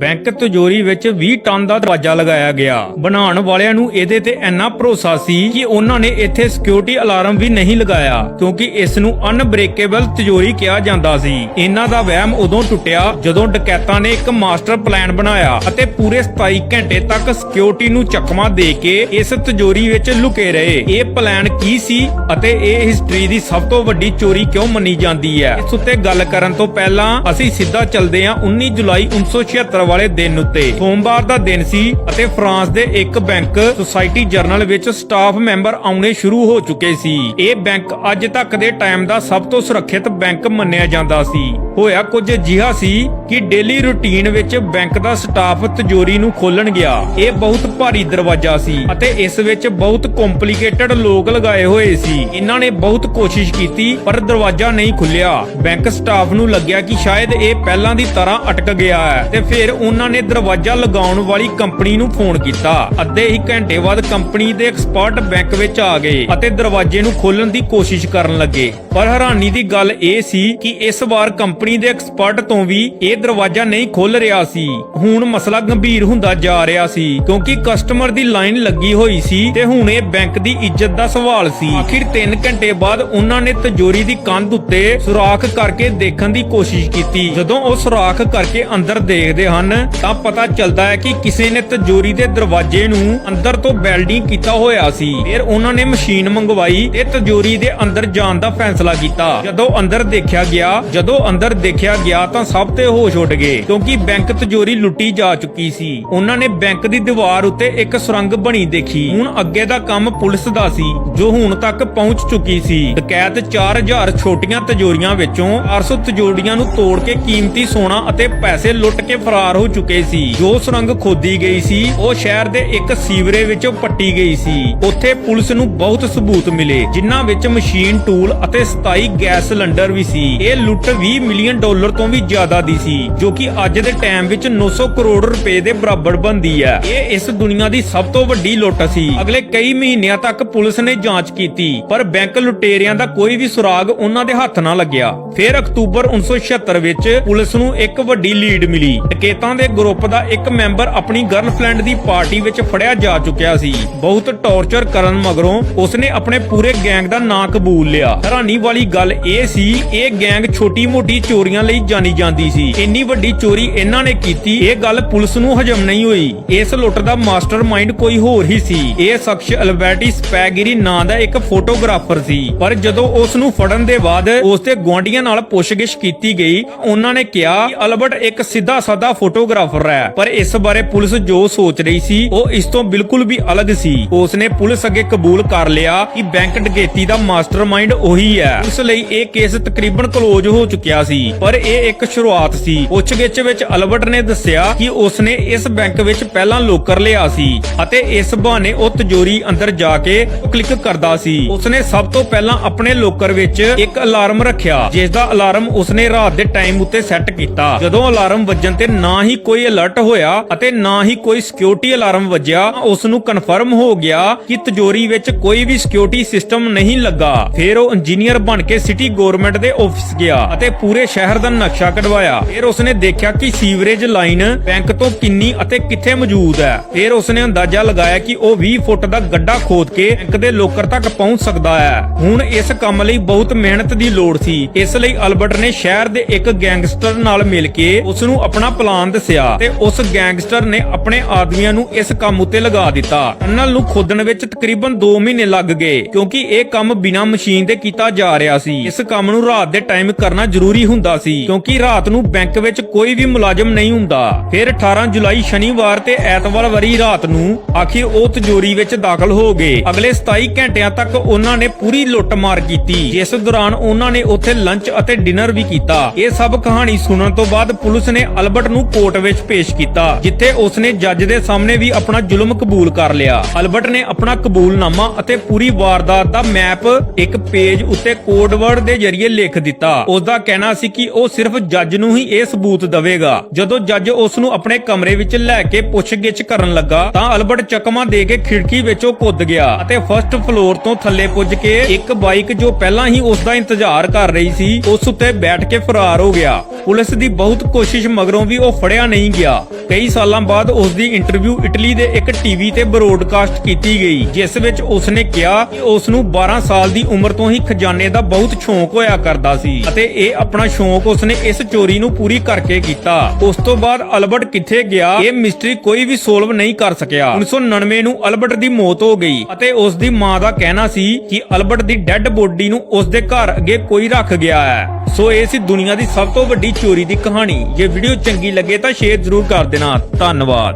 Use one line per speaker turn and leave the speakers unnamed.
Bank ਤਿਜੋਰੀ ਵਿੱਚ 20 ton ਦਾ ਦਰਵਾਜ਼ਾ ਲਗਾਇਆ ਗਿਆ। ਬਣਾਉਣ ਵਾਲਿਆਂ ਨੂੰ ਇਹਦੇ ਤੇ ਇੰਨਾ ਭਰੋਸਾ ਸੀ ਕਿ ਉਹਨਾਂ ਨੇ ਇੱਥੇ ਸਿਕਿਉਰਿਟੀ ਅਲਾਰਮ ਵੀ ਨਹੀਂ ਲਗਾਇਆ, ਕਿਉਂਕਿ ਇਸ ਨੂੰ ਅਨਬ੍ਰੇਕੇਬਲ ਤਿਜੋਰੀ ਕਿਹਾ ਜਾਂਦਾ ਸੀ। ਇਹਨਾਂ ਦਾ ਵਹਿਮ ਉਦੋਂ ਟੁੱਟਿਆ ਜਦੋਂ ਡਕੈਤਾਂ ਨੇ ਇੱਕ ਮਾਸਟਰ ਪਲਾਨ ਬਣਾਇਆ ਅਤੇ ਪੂਰੇ 27 ਘੰਟੇ ਤੱਕ ਸਿਕਿਉਰਿਟੀ ਨੂੰ ਚੱਕਮਾ ਦੇ ਕੇ ਇਸ ਤਿਜੋਰੀ ਵਿੱਚ ਲੁਕੇ ਰਹੇ। ਇਹ ਪਲਾਨ ਕੀ ਸੀ ਅਤੇ ਇਹ ਹਿਸਟਰੀ ਦੀ ਸਭ ਤੋਂ ਵੱਡੀ ਚੋਰੀ ਕਿਉਂ ਮੰਨੀ ਜਾਂਦੀ ਹੈ? ਇਸ ਉੱਤੇ ਗੱਲ ਕਰਨ ਤੋਂ ਪਹਿਲਾਂ ਅਸੀਂ ਸਿੱਧਾ ਚੱਲਦੇ ਹਾਂ 19 ਜੁਲਾਈ 1976 ਵਾਲੇ ਦਿਨ ਉੱਤੇ। ਸੋਮਵਾਰ ਦਾ ਦਿਨ ਸੀ ਅਤੇ ਫਰਾਂਸ ਦੇ ਇੱਕ ਬੈਂਕ ਸੁਸਾਇਟੀ ਜਰਨਲ ਵਿੱਚ ਸਟਾਫ ਮੈਂਬਰ ਆਉਣੇ ਸ਼ੁਰੂ ਹੋ ਚੁੱਕੇ ਸੀ। ਇਹ ਬੈਂਕ ਅੱਜ ਤੱਕ ਦੇ ਟਾਈਮ ਦਾ ਸਭ ਤੋਂ ਸੁਰੱਖਿਅਤ ਬੈਂਕ ਮੰਨਿਆ ਜਾਂਦਾ ਸੀ। ਹੋਇਆ ਕੁਝ ਅਜਿਹਾ ਸੀ ਕਿ ਡੇਲੀ ਰੁਟੀਨ ਵਿੱਚ ਬੈਂਕ ਦਾ ਸਟਾਫ ਤਿਜੋਰੀ ਨੂੰ ਖੋਲਣ ਗਿਆ। ਇਹ ਬਹੁਤ ਭਾਰੀ ਦਰਵਾਜ਼ਾ ਸੀ ਅਤੇ ਇਸ ਵਿੱਚ ਬਹੁਤ ਕੰਪਲਿਕੇਟਡ ਲੋਕ ਲਗਾਏ ਹੋਏ ਸੀ। ਇਹਨਾਂ ਨੇ ਬਹੁਤ ਕੋਸ਼ਿਸ਼ ਕੀਤੀ, ਪਰ ਦਰਵਾਜ਼ਾ ਨਹੀਂ ਖੁੱਲਿਆ ਬੈਂਕ ਸਟਾਫ ਨੂੰ ਲੱਗਿਆ ਕਿ ਸ਼ਾਇਦ ਇਹ ਪਹਿਲਾਂ ਦੀ ਤਰ੍ਹਾਂ ਅਟਕ ਗਿਆ ਹੈ ਤੇ ਫਿਰ ਉਹਨਾਂ ਨੇ ਦਰਵਾਜ਼ਾ ਲਗਾਉਣ ਵਾਲੀ ਕੰਪਨੀ ਨੂੰ ਫੋਨ ਕੀਤਾ। ਅੱਧੇ ਹੀ ਘੰਟੇ ਬਾਅਦ ਕੰਪਨੀ ਦੇ ਐਕਸਪਰਟ ਬੈਂਕ ਵਿੱਚ ਆ ਗਏ ਅਤੇ ਦਰਵਾਜ਼ੇ ਨੂੰ ਖੋਲਣ ਦੀ ਕੋਸ਼ਿਸ਼ ਕਰਨ ਲੱਗੇ। ਪਰ ਹੈਰਾਨੀ ਦੀ ਗੱਲ ਇਹ ਸੀ ਕਿ ਇਸ ਵਾਰ ਕੰਪਨੀ ਦੇ ਐਕਸਪਰਟ ਤੋਂ ਵੀ ਇਹ ਦਰਵਾਜ਼ਾ ਨਹੀਂ ਖੁੱਲ ਰਿਹਾ ਸੀ। ਹੁਣ ਮਸਲਾ ਗੰਭੀਰ ਹੁੰਦਾ ਜਾ ਰਿਹਾ ਸੀ ਕਿਉਂਕਿ ਕਸਟਮਰ ਦੀ ਲਾਈਨ ਲੱਗੀ ਹੋਈ ਸੀ ਤੇ ਹੁਣ ਇਹ ਬੈਂਕ ਦੀ ਇੱਜ਼ਤ ਦਾ ਸਵਾਲ ਸੀ। ਆਖਿਰ 3 ਘੰਟੇ ਬਾਅਦ ਉਹਨਾਂ ਨੇ ਤਜੋਰੀ ਦੀ ਕੰਧ ਉੱਤੇ ਸੁਰਾਖ ਕਰਕੇ ਦੇਖਣ ਦੀ ਕੋਸ਼ਿਸ਼ ਕੀਤੀ। ਜਦੋਂ ਉਹ ਸੁਰਾਖ ਕਰਕੇ ਅੰਦਰ ਦੇਖਦੇ ਹਨ ਤਾਂ ਪਤਾ ਚੱਲਦਾ ਹੈ ਕਿ ਕਿਸੇ ਨੇ ਤਜੋਰੀ ਦੇ ਦਰਵਾਜ਼ੇ ਨੂੰ ਅੰਦਰ ਤੋਂ ਵੈਲਡਿੰਗ ਕੀਤਾ ਹੋਇਆ ਸੀ। ਫਿਰ ਉਹਨਾਂ ਨੇ ਮਸ਼ੀਨ ਮੰਗਵਾਈ ਤੇ ਤਿਜੋਰੀ ਦੇ ਅੰਦਰ ਜਾਣ ਦਾ ਫੈਸਲਾ ਕੀਤਾ। ਜਦੋਂ ਅੰਦਰ ਦੇਖਿਆ ਗਿਆ, ਜਦੋਂ ਅੰਦਰ ਦੇਖਿਆ ਗਿਆ ਤਾਂ ਸਭ ਤੇ ਹੋਸ਼ ਉੱਡ ਗਏ, ਕਿਉਂਕਿ ਬੈਂਕ ਤਿਜੋਰੀ ਲੁੱਟੀ ਜਾ ਚੁੱਕੀ ਸੀ। ਉਹਨਾਂ ਨੇ ਬੈਂਕ ਦੀ ਦੀਵਾਰ ਉੱਤੇ ਇੱਕ ਸੁਰੰਗ ਬਣੀ ਦੇਖੀ। ਹੁਣ ਅੱਗੇ ਦਾ ਕੰਮ ਪੁਲਿਸ ਦਾ ਸੀ, ਜੋ ਹੁਣ ਤੱਕ ਪਹੁੰਚ ਚੁੱਕੀ ਸੀ। ਡਕੈਤ 4000 ਛੋਟੀਆਂ ਤਜੋਰੀਆਂ ਵਿੱਚੋਂ 400 ਤਜੋਰੀਆਂ ਨੂੰ ਤੋੜ ਕੇ ਕੀਮਤੀ ਸੋਨਾ ਅਤੇ ਪੈਸੇ ਲੁੱਟ ਕੇ ਫਰਾਰ ਹੋ ਚੁੱਕੇ ਸੀ। ਜੋ ਸੁਰੰਗ ਖੋਦੀ ਗਈ ਸੀ, ਉਹ ਸ਼ਹਿਰ ਦੇ ਇੱਕ ਸੀਵਰੇ ਵਿੱਚੋਂ ਪੱਟੀ ਗਈ ਸੀ। ਉੱਥੇ ਪੁਲਿਸ ਨੂੰ ਬਹੁਤ ਸਬੂਤ ਮਿਲੇ, ਜਿਨ੍ਹਾਂ ਵਿੱਚ ਮਸ਼ੀਨ, ਟੂਲ ਅਤੇ 27 ਗੈਸ ਸਿਲੰਡਰ ਵੀ ਸੀ। ਇਹ ਲੁੱਟ 20 ਮਿਲੀਅਨ ਡਾਲਰ ਤੋਂ ਵੀ ਜ਼ਿਆਦਾ ਦੀ ਸੀ, ਜੋ ਕਿ ਅੱਜ ਦੇ ਟਾਈਮ ਵਿੱਚ 900 ਕਰੋੜ ਰੁਪਏ ਦੇ ਬਰਾਬਰ ਬਣਦੀ ਹੈ। ਇਹ ਇਸ ਦੁਨੀਆ ਦੀ ਸਭ ਤੋਂ ਵੱਡੀ ਲੁੱਟ ਸੀ। ਅਗਲੇ ਕਈ ਮਹੀਨਿਆਂ ਤੱਕ ਪੁਲਿਸ ਨੇ ਜਾਂਚ ਕੀਤੀ, ਪਰ ਬੈਂਕ ਲੁਟੇਰਿਆਂ ਦਾ ਕੋਈ ਵੀ ਸੁਰਾਗ ਉਹਨਾਂ ਦੇ ਹੱਥ ਨਾ ਲੱਗਿਆ। ਫਿਰ ਅਕਤੂਬਰ 1976 ਵਿੱਚ ਪੁਲਿਸ ਨੂੰ ਇੱਕ ਵੱਡੀ ਲੀਡ ਮਿਲੀ। ਡਕੈਤਾਂ ਦੇ ਗਰੁੱਪ ਦਾ ਇੱਕ ਮੈਂਬਰ ਆਪਣੀ ਗਰਲਫ੍ਰੈਂਡ ਦੀ ਪਾਰਟੀ ਵਿੱਚ ਫੜਿਆ ਜਾ ਚੁੱਕਿਆ ਸੀ। ਬਹੁਤ ਟੌਰਚਰ ਕਰਨ ਮਗਰੋਂ ਉਸਨੇ ਆਪਣੇ ਪੂਰੇ ਗੈਂਗ ਦਾ ਨਾਂ ਕਬੂਲ ਲਿਆ। ਹੈਰਾਨੀ ਵਾਲੀ ਗੱਲ ਇਹ ਸੀ, ਇਹ ਗੈਂਗ ਛੋਟੀ-ਮੋਟੀ ਚੋਰੀਆਂ ਲਈ ਜਾਣੀ ਜਾਂਦੀ ਸੀ। ਇੰਨੀ ਵੱਡੀ ਚੋਰੀ ਇਹਨਾਂ ਨੇ ਕੀਤੀ, ਇਹ ਗੱਲ ਪੁਲਿਸ ਨੂੰ ਹਜਮ ਨਹੀਂ ਹੋਈ। ਇਸ ਲੁੱਟ ਦਾ ਮਾਸਟਰਮਾਈਂਡ ਕੋਈ ਹੋਰ ਹੀ ਸੀ। ਇਹ ਸ਼ਖਸ ਅਲਬਰਟੀ ਸਪੈਗਰੀ ਨਾਂ ਦਾ ਇੱਕ ਫੋਟੋਗ੍ਰਾਫਰ ਸੀ। ਪਰ ਜਦੋਂ ਉਸ ਨੂੰ ਫੜਨ ਦੇ ਬਾਅਦ ਉਸ ਦੇ ਗੁਆਂਢੀਆਂ ਨਾਲ ਪੁੱਛਗਿੱਛ ਕੀਤੀ ਗਈ, ਉਹਨਾਂ ਨੇ ਕਿਹਾ ਕਿ ਅਲਬਰਟ ਇੱਕ ਸਿੱਧਾ ਸਾਦਾ ਫੋਟੋ ਫੋਟੋਗ੍ਰਾਫਰ ਹੈ। ਪਰ ਇਸ ਬਾਰੇ ਪੁਲਿਸ ਜੋ ਸੋਚ ਰਹੀ ਸੀ, ਉਹ ਇਸ ਤੋਂ ਬਿਲਕੁਲ ਵੀ ਅਲੱਗ ਸੀ। ਉਸ ਨੇ ਪੁਲਿਸ ਅੱਗੇ ਕਬੂਲ ਕਰ ਲਿਆ ਕਿ ਬੈਂਕ ਡਕੈਤੀ ਦਾ ਮਾਸਟਰਮਾਈਂਡ ਉਹੀ ਹੈ। ਉਸ ਲਈ ਇਹ ਕੇਸ ਤਕਰੀਬਨ ਕਲੋਜ਼ ਹੋ ਚੁੱਕਿਆ ਸੀ। ਪਰ ਇਹ ਇੱਕ ਸ਼ੁਰੂਆਤ ਸੀ। ਪੁੱਛਗਿੱਛ ਵਿੱਚ ਅਲਬਰਟ ਨੇ ਦੱਸਿਆ ਕਿ ਉਸ ਨੇ ਇਸ ਬੈਂਕ ਵਿੱਚ ਪਹਿਲਾਂ ਲੋਕਰ ਲਿਆ ਸੀ ਅਤੇ ਇਸ ਬਹਾਨੇ ਉਹ ਤਜੋਰੀ ਅੰਦਰ ਜਾ ਕੇ ਕਲਿੱਕ ਕਰਦਾ ਸੀ। ਉਸਨੇ ਸਭ ਤੋਂ ਪਹਿਲਾਂ ਆਪਣੇ ਲੋਕਰ ਵਿੱਚ ਇੱਕ ਅਲਾਰਮ ਰੱਖਿਆ ਜਿਸ ਦਾ ਅਲਾਰਮ ਉਸਨੇ ਰਾਤ ਦੇ ਟਾਈਮ ਉੱਤੇ ਸੈੱਟ ਕੀਤਾ। ਜਦੋਂ ਅਲਾਰਮ ਵੱਜਣ ਤੇ ਨਾ ਹੀ ਕੋਈ ਅਲਰਟ ਹੋਇਆ ਅਤੇ ਨਾ ਹੀ ਕੋਈ ਸਿਕਿਉਰਿਟੀ ਅਲਾਰਮ ਵੱਜਿਆ ਉਸ ਨੂੰ ਕਨਫਰਮ ਹੋ ਗਿਆ ਕਿ ਤਿਜੋਰੀ ਵਿੱਚ ਕੋਈ ਵੀ ਸਿਕਿਉਰਿਟੀ ਸਿਸਟਮ ਨਹੀਂ ਲੱਗਾ। ਫਿਰ ਉਹ ਇੰਜੀਨੀਅਰ ਬਣ ਕੇ ਸਿਟੀ ਗਵਰਨਮੈਂਟ ਦੇ ਆਫਿਸ ਗਿਆ ਅਤੇ ਪੂਰੇ ਸ਼ਹਿਰ ਦਾ ਨਕਸ਼ਾ ਕਢਵਾਇਆ। ਫਿਰ ਉਸਨੇ ਦੇਖਿਆ ਕਿ ਸੀਵਰੇਜ ਲਾਈਨ ਬੈਂਕ ਤੋਂ ਕਿੰਨੀ ਅਤੇ ਕਿੱਥੇ ਮੌਜੂਦ ਹੈ। ਫਿਰ ਉਸਨੇ ਅੰਦਾਜ਼ਾ ਲਗਾਇਆ ਕਿ ਉਹ 20 ਫੁੱਟ ਦਾ ਗੱਡਾ ਖੋਦ ਕੇ ਬੈਂਕ ਦੇ ਲੋਕਰ ਤੱਕ ਪਹੁੰਚ ਸਕਦਾ ਹੈ। ਹੁਣ ਇਸ ਕੰਮ ਲਈ ਬਹੁਤ ਮਿਹਨਤ ਦੀ ਲੋੜ ਸੀ। ਇਸ ਲਈ ਅਲਬਰਟ ਨੇ ਸ਼ਹਿਰ ਦੇ ਇੱਕ ਗੈਂਗਸਟਰ ਨਾਲ ਮਿਲ ਕੇ ਉਸ ਨੂੰ ਆਪਣਾ ਪਲਾਨ ਦੱਸਿਆ ਤੇ ਉਸ ਗੈਂਗਸਟਰ ਨੇ ਆਪਣੇ ਆਦਮੀਆਂ ਨੂੰ ਇਸ ਕੰਮ ਉੱਤੇ ਲਗਾ ਦਿੱਤਾ। ਟਨਲ ਨੂੰ ਖੋਦਣ ਵਿੱਚ ਤਕਰੀਬਨ 2 ਮਹੀਨੇ ਲੱਗ ਗਏ, ਕਿਉਂਕਿ ਇਹ ਕੰਮ ਬਿਨਾਂ ਮਸ਼ੀਨ ਦੇ ਕੀਤਾ ਜਾ ਰਿਹਾ ਸੀ। ਇਸ ਕੰਮ ਨੂੰ ਰਾਤ ਦੇ ਟਾਈਮ ਕਰਨਾ ਜ਼ਰੂਰੀ ਹੁੰਦਾ ਸੀ, ਕਿਉਂਕਿ ਰਾਤ ਨੂੰ ਬੈਂਕ ਵਿੱਚ ਕੋਈ ਵੀ ਮੁਲਾਜ਼ਮ ਨਹੀਂ ਹੁੰਦਾ। ਫਿਰ 18 ਜੁਲਾਈ ਸ਼ਨੀਵਾਰ ਤੇ ਐਤਵਾਰ ਵਾਰੀ ਰਾਤ ਨੂੰ ਆਖਿਰ ਉਹ ਤਜੋਰੀ ਵਿੱਚ ਦਾਖਲ ਹੋ ਗਏ। ਅਗਲੇ 27 ਘੰਟਿਆਂ ਤੱਕ ਉਹਨਾਂ ਨੇ ਪੂਰੀ ਲੁੱਟਮਾਰ ਕੀਤੀ, ਜਿਸ ਦੌਰਾਨ ਉਹਨਾਂ ਨੇ ਉੱਥੇ ਲੰਚ ਅਤੇ ਡਿਨਰ ਵੀ ਕੀਤਾ। ਇਹ ਸਭ ਕਹਾਣੀ ਸੁਣਨ ਤੋਂ ਬਾਅਦ ਪੁਲਿਸ ਨੇ ਅਲਬਰਟ ਨੂੰ ਕੋਰਟ ਵਿੱਚ ਪੇਸ਼ ਕੀਤਾ, ਜਿੱਥੇ ਉਸਨੇ ਜੱਜ ਦੇ ਸਾਹਮਣੇ ਵੀ ਆਪਣਾ ਜ਼ੁਲਮ ਕਬੂਲ ਕਰ ਲਿਆ। ਅਲਬਰਟ ਨੇ ਆਪਣਾ ਕਬੂਲਨਾਮਾ ਅਤੇ ਪੂਰੀ ਵਾਰਦਾਤ ਦਾ ਮੈਪ ਇੱਕ ਪੇਜ ਉੱਤੇ ਕੋਡ ਵਰਡ ਦੇ ਜ਼ਰੀਏ ਲਿਖ ਦਿੱਤਾ। ਉਸ ਦਾ ਕਹਿਣਾ ਸੀ ਕਿ ਉਹ ਸਿਰਫ ਜੱਜ ਨੂੰ ਹੀ ਇਹ ਸਬੂਤ ਦੇਵੇਗਾ। ਜਦੋਂ ਜੱਜ ਉਸ ਨੂੰ ਆਪਣੇ ਕਮਰੇ ਵਿੱਚ ਲੈ ਕੇ ਪੁੱਛਗਿੱਛ ਕਰਨ ਲੱਗਾ, ਤਾਂ ਅਲਬਰਟ ਚਕਮਾ ਦੇ ਕੇ ਖਿੜਕੀ ਵਿੱਚੋਂ ਕੁੱਦ ਗਿਆ ਅਤੇ ਫਰਸਟ ਫਲੋਰ ਤੋਂ ਥੱਲੇ ਪੁੱਜ ਕੇ ਇੱਕ ਬਾਈਕ ਜੋ ਪਹਿਲਾਂ ਹੀ ਉਸ ਦਾ ਇੰਤਜ਼ਾਰ ਕਰ ਰਹੀ ਸੀ, ਉਸ ਉੱਤੇ ਬੈਠ ਕੇ ਫਰਾਰ ਹੋ ਗਿਆ। ਪੁਲਿਸ ਦੀ ਬਹੁਤ ਕੋਸ਼ਿਸ਼ ਮਗਰੋਂ ਵੀ ਉਹ ਫੜਿਆ ਨਹੀਂ ਗਿਆ। ਕਈ ਸਾਲਾਂ ਬਾਅਦ ਉਸ ਦੀ ਇੰਟਰਵਿਊ ਇਟਲੀ ਦੇ ਇੱਕ ਟੀਵੀ ਤੇ ਬਰੋਡਕਾਸਟ ਕੀਤੀ ਗਈ, ਜਿਸ ਵਿੱਚ ਉਸ ਨੇ ਕਿਹਾ ਕਿ ਉਸ ਨੂੰ 12 ਸਾਲ ਦੀ ਉਮਰ ਤੋਂ ਹੀ ਖਜ਼ਾਨੇ ਦਾ ਬਹੁਤ ਸ਼ੌਂਕ ਹੋਇਆ ਕਰਦਾ ਸੀ ਅਤੇ ਇਹ ਆਪਣਾ ਸ਼ੌਂਕ ਉਸ ਨੇ ਇਸ ਚੋਰੀ ਨੂੰ ਪੂਰੀ ਕਰਕੇ ਕੀਤਾ। ਉਸ ਤੋਂ ਬਾਅਦ ਅਲਬਰਟ ਕਿੱਥੇ ਗਿਆ, ਇਹ ਮਿਸਟਰੀ ਕੋਈ ਵੀ ਸੋਲਵ ਨਹੀਂ ਕਰ ਸਕਿਆ। 1999 ਨੂੰ ਅਲਬਰਟ ਦੀ ਮੌਤ ਹੋ ਗਈ ਅਤੇ ਉਸ ਦੀ ਮਾਂ ਦਾ ਕਹਿਣਾ ਸੀ ਕਿ ਅਲਬਰਟ ਦੀ ਡੈੱਡ ਬੋਡੀ ਨੂੰ ਉਸ ਦੇ ਘਰ ਅੱਗੇ ਕੋਈ ਰੱਖ ਗਿਆ ਹੈ। ਸੋ ਇਹ ਸੀ ਦੁਨੀਆ ਦੀ ਸਭ ਤੋਂ ਵੱਡੀ ਚੋਰੀ ਦੀ ਕਹਾਣੀ। ਜੇ ਵੀਡੀਓ ਚੰਗੀ ਲੱਗੇ ਤਾਂ ਸ਼ੇਅਰ ਜ਼ਰੂਰ ਕਰ ਦੇਣਾ। ਧੰਨਵਾਦ।